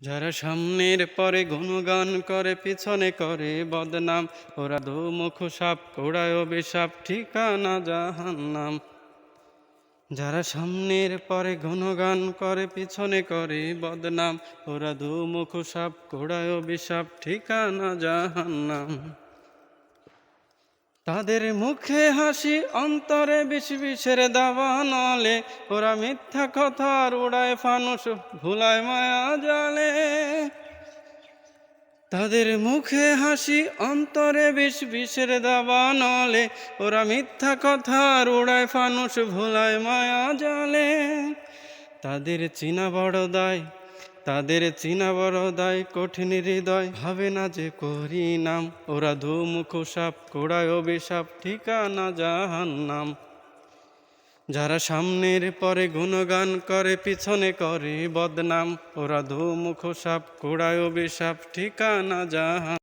যারা সামনের পরে গুণগান করে, পিছনে করে বদনাম, ওরা দুমুখ সাপ, কোড়ায় অভিশাপ, ঠিকানা জাহান্নাম। যারা সামনের পরে গুণগান করে, পিছনে করে বদনাম, ওরা দুমুখ সাপ, কোড়ায় অভিশাপ, ঠিকানা জাহান্নাম। তাদের মুখে হাসি, অন্তরে বিষ বিষের দাবা নলে। ওরা মিথ্যা কথার উড়ায় ফানুস ভুলায় মায়া জালে। তাদের মুখে হাসি, অন্তরে বিষ বিষের দাবা নলে। ওরা মিথ্যা কথার উড়ায় ফানুস ভুলায় মায়া জালে। তাদের চিনা বড় দায় তাদের চিনা বড় দায় কঠিন হৃদয়, ভাবে না যে করি নাম ওরা ধুমুখ সাপ, কোড়ায়, অভিশাপ, ঠিকানা জাহান নাম যারা সামনের পরে গুণগান করে, পিছনে করে বদনাম। ওরা ধুমুখ সাপ, কোড়ায়, অভিশাপ, ঠিকানা জাহান